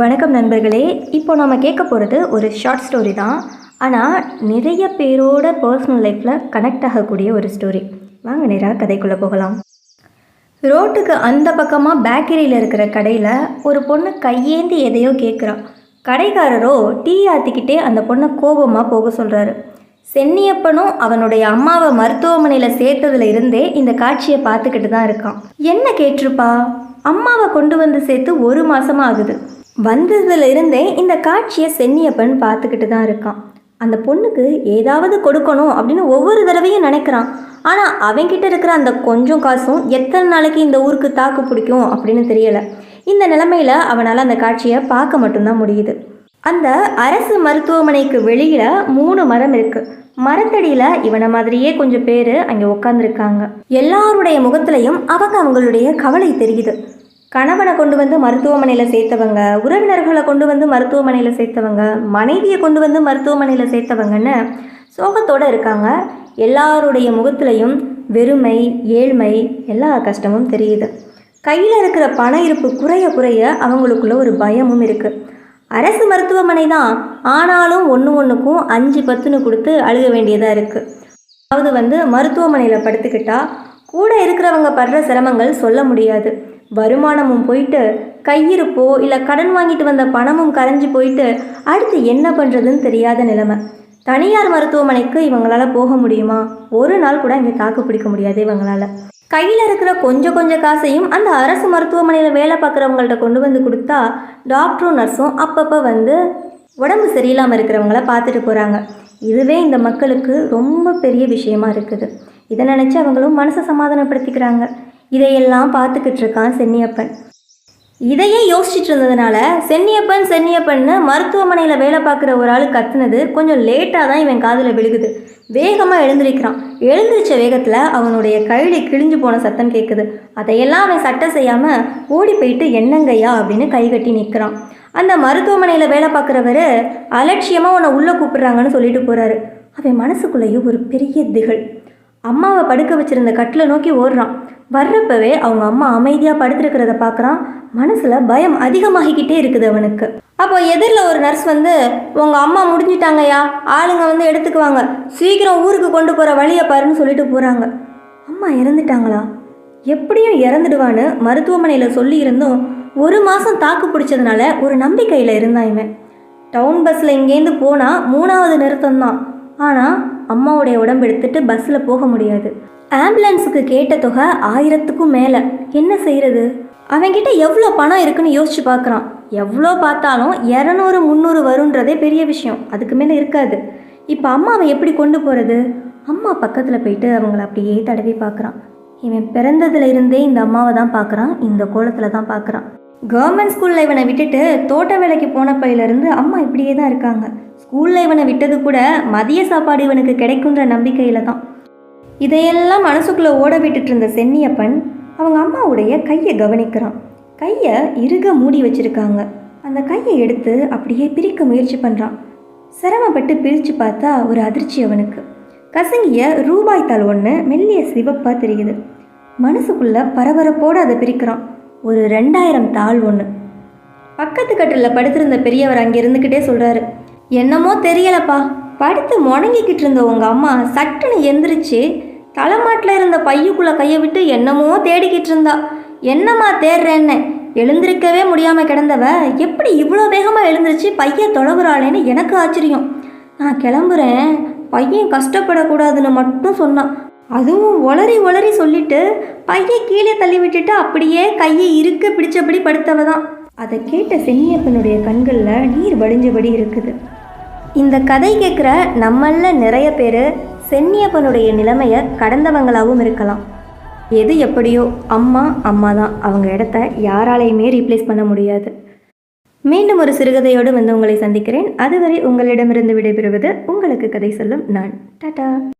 வணக்கம் நண்பர்களே. இப்போ நம்ம கேட்க போகிறது ஒரு ஷார்ட் ஸ்டோரி தான். ஆனால் நிறைய பேரோட பர்சனல் லைஃப்பில் கனெக்ட் ஆகக்கூடிய ஒரு ஸ்டோரி வாங்க நேராக கதைக்குள்ளே போகலாம். ரோட்டுக்கு அந்த பக்கமாக பேக்கரியில் இருக்கிற கடையில் ஒரு பொண்ணு கையேந்தி எதையோ கேட்குறா கடைக்காரரோ டீ ஆற்றிக்கிட்டே அந்த பொண்ணை கோபமாக போக சொல்கிறாரு சென்னியப்பனும் அவனுடைய அம்மாவை மருத்துவமனையில் சேர்த்ததுல இருந்தே இந்த காட்சியை பார்த்துக்கிட்டு தான் இருக்கான். என்ன கேட்டிருப்பா? அம்மாவை கொண்டு வந்து சேர்த்து ஒரு மாதமாக ஆகுது. வந்ததுல இருந்தே இந்த காட்சியை சென்னியப்பன் பார்த்துக்கிட்டு தான் இருக்கான். அந்த பொண்ணுக்கு ஏதாவது கொடுக்கணும் அப்படின்னு ஒவ்வொரு தடவையும் நினைக்கிறான். ஆனால் அவன்கிட்ட இருக்கிற அந்த கொஞ்சம் காசும் எத்தனை நாளைக்கு இந்த ஊருக்கு தாக்கு பிடிக்கும் அப்படின்னு தெரியலை. இந்த நிலமையில் அவனால் அந்த காட்சியை பார்க்க மட்டும்தான் முடியுது. அந்த அரசு மருத்துவமனைக்கு வெளியில் மூணு மரம் இருக்குது மரத்தடியில் இவனை மாதிரியே கொஞ்சம் பேர் அங்கே உட்காந்துருக்காங்க எல்லாருடைய முகத்துலையும் அவங்க அவங்களுடைய கவலை தெரியுது. கணவனை கொண்டு வந்து மருத்துவமனையில் சேர்த்தவங்க உறவினர்களை கொண்டு வந்து மருத்துவமனையில் சேர்த்தவங்க மனைவியை கொண்டு வந்து மருத்துவமனையில் சேர்த்தவங்கன்னு சோகத்தோடு இருக்காங்க. எல்லாருடைய முகத்துலையும் வெறுமை ஏழ்மை எல்லா கஷ்டமும் தெரியுது. கையில் இருக்கிற பண இருப்பு குறைய குறைய அவங்களுக்குள்ள ஒரு பயமும் இருக்குது அரசு மருத்துவமனை தான். ஆனாலும் ஒன்று ஒன்றுக்கும் அஞ்சு பத்துன்னு கொடுத்து அழுக வேண்டியதாக இருக்குது அதாவது வந்து மருத்துவமனையில் படுத்துக்கிட்டால் கூட இருக்கிறவங்க படுற சிரமங்கள் சொல்ல முடியாது. வருமானமும் போயிட்டு கையிருப்போ இல்லை கடன் வாங்கிட்டு வந்த பணமும் கரைஞ்சி போயிட்டு அடுத்து என்ன பண்ணுறதுன்னு தெரியாத நிலைமை. தனியார் மருத்துவமனைக்கு இவங்களால போக முடியுமா? ஒரு நாள் கூட இங்கே தாக்கு பிடிக்க முடியாது இவங்களால. கையில் இருக்கிற கொஞ்சம் கொஞ்சம் காசையும் அந்த அரசு மருத்துவமனையில் வேலை பார்க்குறவங்கள்ட்ட கொண்டு வந்து கொடுத்தா டாக்டரும் நர்ஸும் அப்பப்போ வந்து உடம்பு சரியில்லாமல் இருக்கிறவங்கள பார்த்துட்டு போகிறாங்க இதுவே இந்த மக்களுக்கு ரொம்ப பெரிய விஷயமா இருக்குது. இதை நினச்சி அவங்களும் மனசை சமாதானப்படுத்திக்கிறாங்க. இதையெல்லாம் பார்த்துக்கிட்டு இருக்கான் சென்னியப்பன். இதையே யோசிச்சுட்டு இருந்ததுனால சென்னியப்பன் சென்னியப்பன்னு மருத்துவமனையில் வேலை பார்க்குற ஒரு ஆள் கத்துனது கொஞ்சம் லேட்டாக தான் இவன் காதில் விழுகுது. வேகமாக எழுந்திருக்கிறான். எழுந்திருச்ச வேகத்தில் அவனுடைய கழுதை கிழிஞ்சு போன சத்தம் கேட்குது அதையெல்லாம் அவன் சட்டை செய்யாமல் ஓடி போயிட்டு என்னங்கய்யா அப்படின்னு கை கட்டி நிற்கிறான் அந்த மருத்துவமனையில் வேலை பார்க்குறவர் அலட்சியமாக உன்னை உள்ளே கூப்பிட்றாங்கன்னு சொல்லிட்டு போகிறாரு அவன் மனசுக்குள்ளேயும் ஒரு பெரிய திகழ் அம்மாவை படுக்க வச்சிருந்த கட்டில் நோக்கி ஓடுறான். வர்றப்பவே அவங்க அம்மா அமைதியாக படுத்திருக்கிறத பார்க்குறான் மனசில் பயம் அதிகமாகிக்கிட்டே இருக்குது அவனுக்கு. அப்போ எதிரில் ஒரு நர்ஸ் வந்து உங்கள் அம்மா முடிஞ்சிட்டாங்கய்யா. ஆளுங்க வந்து எடுத்துக்குவாங்க. சீக்கிரம் ஊருக்கு கொண்டு போகிற வழியை பாருன்னு சொல்லிட்டு போகிறாங்க அம்மா இறந்துட்டாங்களா? எப்படியும் இறந்துடுவான்னு மருத்துவமனையில் சொல்லியிருந்தும் ஒரு மாதம் தாக்கு பிடிச்சதுனால ஒரு நம்பிக்கையில் இருந்தான் இவன். டவுன் பஸ்ஸில் இங்கேருந்து போனால் மூணாவது நிறுத்தம் தான் ஆனால் அம்மாவுடைய உடம்பு எடுத்துட்டு பஸ்ஸில் போக முடியாது. ஆம்புலன்ஸுக்கு கேட்ட தொகை ஆயிரத்துக்கும் மேலே. என்ன செய்கிறது அவன்கிட்ட எவ்வளோ பணம் இருக்குன்னு யோசிச்சு பார்க்குறான் எவ்வளோ பார்த்தாலும் இரநூறு முந்நூறு வருன்றதே பெரிய விஷயம். அதுக்கு மேலே இருக்காது. இப்போ அம்மாவை எப்படி கொண்டு போகிறது அம்மா பக்கத்தில் போயிட்டு அவங்கள அப்படியே தடவி பார்க்குறான் இவன் பிறந்ததுல இருந்தே இந்த அம்மாவை தான் பார்க்குறான் இந்த கோலத்தில் தான் பார்க்குறான் கவர்மெண்ட் ஸ்கூலில் இவனை விட்டுட்டு தோட்ட வேலைக்கு போனப்பையிலேருந்து அம்மா இப்படியே தான் இருக்காங்க. ஸ்கூலில் இவனை விட்டது கூட மதிய சாப்பாடு இவனுக்கு கிடைக்குன்ற நம்பிக்கையில் தான். இதையெல்லாம் மனசுக்குள்ளே ஓட விட்டுட்டு இருந்த சென்னியப்பன் அவங்க அம்மாவுடைய கையை கவனிக்கிறான். கையை இறுக மூடி வச்சிருக்காங்க. அந்த கையை எடுத்து அப்படியே பிரிக்க முயற்சி பண்ணுறான் சிரமப்பட்டு பிரித்து பார்த்தா ஒரு அதிர்ச்சி அவனுக்கு. கசங்கிய ரூபாய் தாள் ஒன்று மெல்லிய சிவப்பாக தெரியுது. மனசுக்குள்ளே பரபரப்போடு அதை பிரிக்கிறான். ஒரு ரெண்டாயிரம் தாள் ஒன்று பக்கத்து கட்டில் படுத்திருந்த பெரியவர் அங்கே இருந்துக்கிட்டே சொல்கிறாரு என்னமோ தெரியலப்பா. படுத்து முணங்கிக்கிட்டு இருந்த உங்கள் அம்மா சட்டுன்னு எந்திரிச்சு தலைமாட்டில் இருந்த பையுக்குள்ளே கையை விட்டு என்னமோ தேடிக்கிட்டு இருந்தா. என்னம்மா தேடுறேன்னு? எழுந்திருக்கவே முடியாமல் கிடந்தவ எப்படி இவ்வளோ வேகமாக எழுந்திருச்சு பைய தொலைவுறாளேன்னு எனக்கு ஆச்சரியம். நான் கிளம்புறேன். பையன் கஷ்டப்படக்கூடாதுன்னு மட்டும் சொன்னான். அதுவும் ஒளரி ஒளரி சொல்லிட்டு பையை கீழே தள்ளி விட்டுட்டு அப்படியே கையை இருக்க பிடிச்சபடி படுத்தவ தான் அதை கேட்ட சென்னியப்பனுடைய கண்களில் நீர் வடிஞ்சபடி இருக்குது. இந்த கதை கேட்குற நம்மள நிறைய பேர் சென்னியப்பனுடைய நிலைமையை கடந்தவங்களாகவும் இருக்கலாம். எது எப்படியோ அம்மா அம்மா தான் அவங்க இடத்த யாராலையுமே ரீப்ளேஸ் பண்ண முடியாது. மீண்டும் ஒரு சிறுகதையோடு வந்து உங்களை சந்திக்கிறேன். அதுவரை உங்களிடமிருந்து விடைபெறுவது உங்களுக்கு கதை சொல்லும் நான். டாடா!